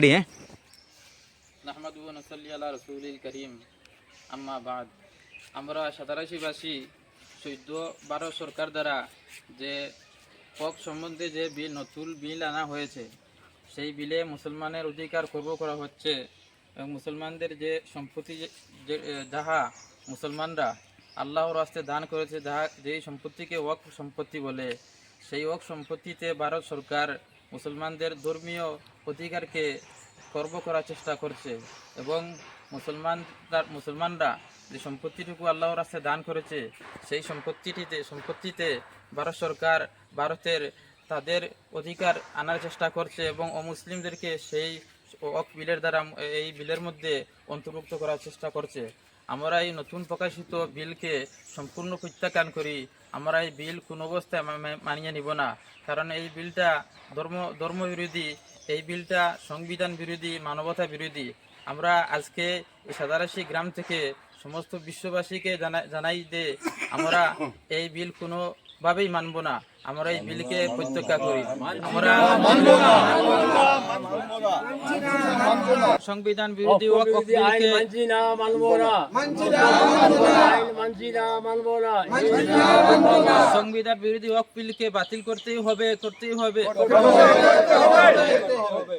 হ্যাঁ নাহমাদু ওয়া নুসাল্লি আলা রাসূলিল কারীম আম্মা বাদ আমরা সাতারাশিবাসী চৈদ্দ বারো সরকার দ্বারা যে হক সম্বন্ধে যে বিল, নতুন বিল আনা হয়েছে, সেই বিলে মুসলমানের অধিকার খর্ব করা হচ্ছে এবং মুসলমানদের যে সম্পত্তি যাহা মুসলমানরা আল্লাহর রাস্তে দান করেছে, যাহা যেই সম্পত্তিকে ওয়াক সম্পত্তি বলে, সেই ওয়াক সম্পত্তিতে ভারত সরকার মুসলমানদের ধর্মীয় অধিকারকে খর্ব করার চেষ্টা করছে এবং মুসলমান মুসলমানরা যে সম্পত্তিটুকু আল্লাহর রাস্তায় দান করেছে, সেই সম্পত্তিটিতে সম্পত্তিতে ভারত সরকার, ভারতের তাদের অধিকার আনার চেষ্টা করছে এবং অমুসলিমদেরকে সেই অক বিলের দ্বারা এই বিলের মধ্যে অন্তর্ভুক্ত করার চেষ্টা করছে। আমরা এই নতুন প্রকাশিত বিলকে সম্পূর্ণ প্রত্যাখ্যান করি। আমরা এই বিল কোন অবস্থায় মানিয়ে নিব না। কারণ এই বিলটা ধর্ম ধর্মবিরোধী এই বিলটা সংবিধান বিরোধী, মানবতা বিরোধী। আমরা আজকে এই সাদারাশি গ্রাম থেকে সমস্ত বিশ্ববাসীকে জানা- জানাই যে আমরা এই বিল কোনোভাবেই মানব না। আমরা এই বিলকে প্রত্যাখ্যা করি। আমরা সংবিধান বিরোধী বিলকে মানছি না মানবো না। আইন মানছি না মানবো না। সংবিধান বিরোধী বিলকে বাতিল করতেই হবে করতেই হবে।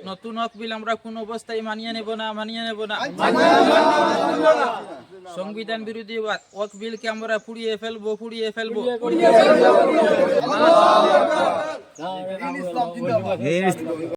নতুন হক বিল আমরা কোন অবস্থায় মানিয়ে নেব না মানিয়ে নেব না। সংবিধান বিরোধী হক বিলকে আমরা পুড়িয়ে ফেলব পুড়িয়ে ফেলব। এই